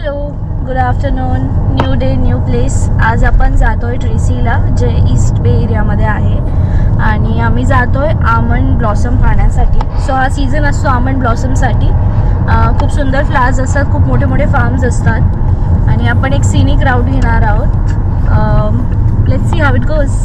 Hello good afternoon new day new place आज आपण जातो आहे ट्रेसीला जे ईस्ट बे एरियामध्ये आहे. आणि आम्ही जातो आहे आमंड ब्लॉसम पाहण्यासाठी सो हा सीझन असतो आमंड ब्लॉसमसाठी. खूप सुंदर फ्लावर्स असतात खूप मोठे मोठे फार्म्स असतात. आणि आपण एक सिनिक राऊट घेणार आहोत. Let's see how it goes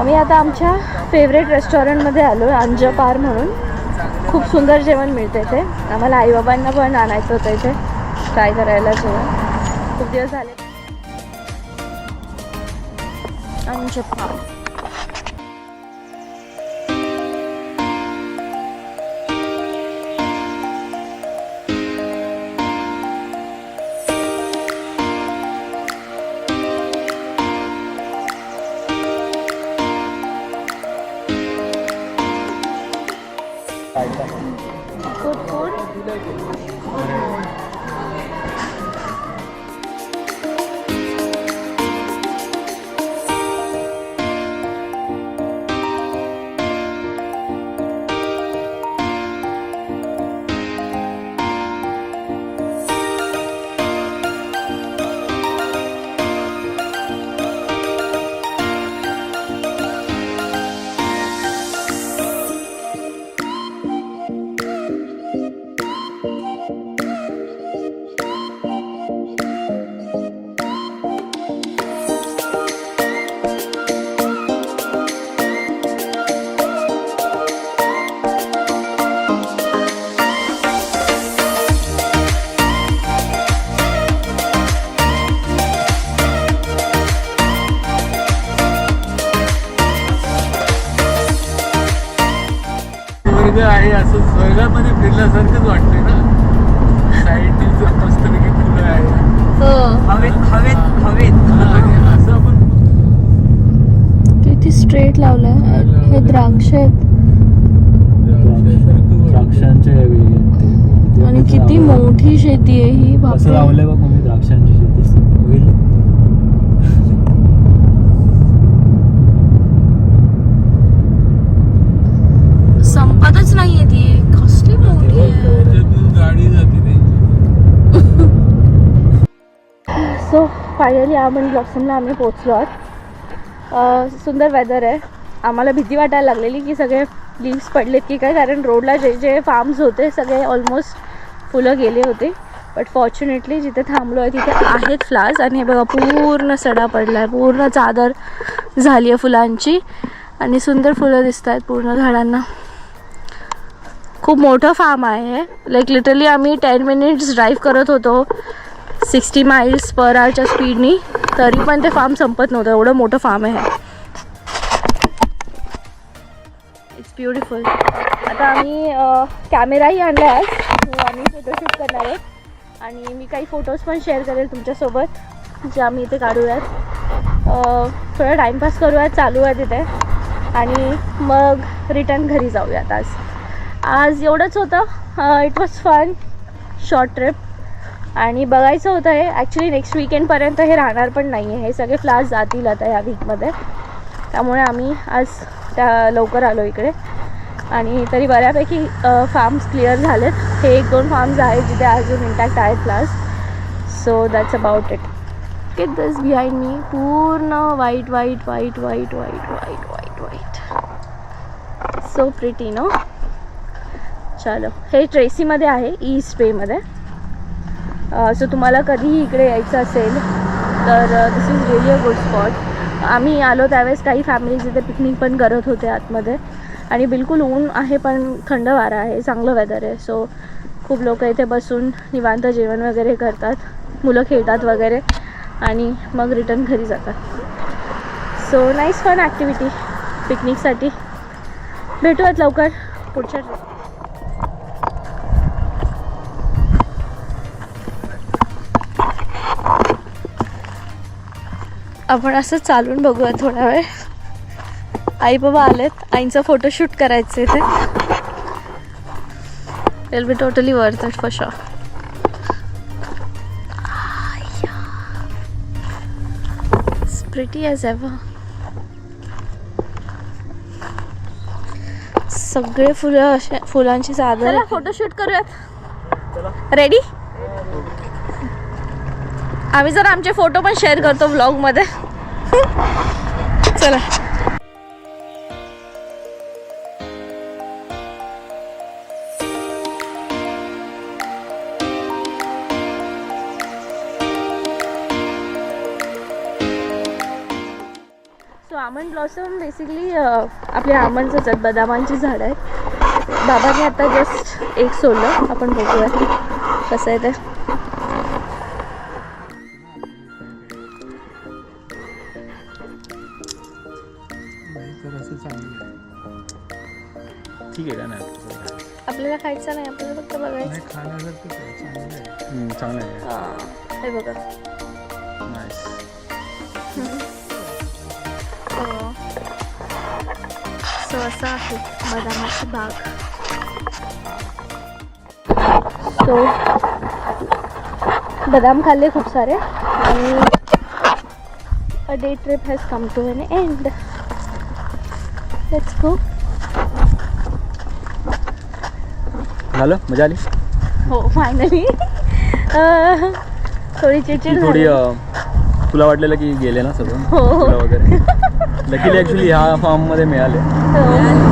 आम्ही आता आमच्या फेवरेट रेस्टॉरंटमध्ये आलो आहे अंजपार म्हणून. खूप सुंदर जेवण मिळतं इथे आम्हाला आईबाबांना पण आणायचं होतं इथे. ट्राय करायला जेवण. खूप दिवस झाले. अंजपार. Good food. वर्ग आहे असं स्वर्गामध्ये फिरल्यासारखंच वाटतंय ना. मस्तपैकी आहे हो. हवेत हवेत हवेत. आणि असं आपण किती स्ट्रेट लावलंय. हे द्राक्ष आहेत. द्राक्षांचे आणि किती मोठी शेती आहे ही बापरे. लावलंय बघ फायनली आपण ब्लॉक्समला आम्ही पोचलो आहोत. सुंदर वेदर आहे. आम्हाला भीती वाटायला लागलेली की सगळे लीव्स पडलेत की काय कारण रोडला जे जे फार्म्स होते सगळे ऑलमोस्ट फुलं गेले होते. बट फॉर्च्युनेटली जिथे थांबलो आहे तिथे आहेत फ्लावर्स आणि हे बघा पूर्ण सडा पडला आहे पूर्ण चादर झाली आहे फुलांची. आणि सुंदर फुलं दिसत आहेत पूर्ण झाडांना. खूप मोठं फार्म आहे लाईक लिटरली आम्ही टेन मिनिट्स ड्राईव्ह करत होतो. सिक्स्टी माइल्स पर आवरच्या स्पीडनी तरी पण ते फार्म संपत नव्हतं. एवढं मोठं फार्म आहे. इट्स ब्युटिफुल आता आम्ही कॅमेराही आणला आहे. हो, आम्ही फोटोशूट करणार आहे. आणि मी काही फोटोज पण शेअर करेल तुमच्यासोबत जे आम्ही इथे काढूयात. थोडं थोडा टाईमपास करूयात चालू आहे तिथे. आणि मग रिटर्न घरी जाऊयात आज. आज एवढंच होतं. It was fun short trip आणि बघायचं होतं हे ॲक्च्युली नेक्स्ट विकेंडपर्यंत हे राहणार पण नाही आहे हे सगळे फ्लास जातील आता ह्या वीकमध्ये त्यामुळे आम्ही आज त्या लवकर आलो इकडे. आणि तरी बऱ्यापैकी फार्म्स क्लिअर झालेत. हे एक दोन फार्म्स आहेत जिथे अजून इंटॅक्ट आहेत फ्लास so that's about it get this behind me पूर्ण white white white white white white white white so pretty no चलो. हे ट्रेसीमध्ये आहे ईस्ट बेमध्ये सो तुम्हाला कधीही इकडे यायचं असेल तर this is really a good spot आम्ही आलो त्यावेळेस काही फॅमिलीज इथे पिकनिक पण करत होते आतमध्ये. आणि बिलकुल ऊन आहे पण थंड वारा आहे चांगलं वेदर आहे. सो खूप लोक इथे बसून निवांत जेवण वगैरे करतात मुलं खेळतात वगैरे आणि मग रिटर्न घरी जातात. सो नाईस फन ॲक्टिव्हिटी पिकनिकसाठी भेटूयात लवकर. पुढच्या आपण असं चालून बघूया थोडा वेळ. आई बाबा आलेत. आईंचा फोटोशूट करायचं इथे. Will be totally worth it for sure pretty as ever सगळे फुलं असे फुलांची चादर फोटोशूट करूयात. रेडी आम्ही जर आमचे फोटो पण शेअर करतो ब्लॉगमध्ये चला सो आमंड ब्लॉसम बेसिकली आपल्या आमंड आहेत बदामांची झाडं आहेत. बाबाने आता जस्ट एक सोडलं. आपण बघूया कसं आहे ते. ठीक आहे का नाही आपल्याला खायचं नाही आपल्याला फक्त बघायचं. आहे चांगलं आहे. चांगलं आहे. हा, हे बघा. नाईस सो असं आहे बदामाची बाग. सो बदाम खाल्ले खूप सारे. आणि a day trip has come to an end let's go झालं? मजा आली? हो फायनली थोडी चिडचिड थोडी तुला वाटलेलं की गेले ना सगळं? हो, वगैरे? लकीली ॲक्च्युली ह्या फॉर्ममध्ये मिळाले. हो.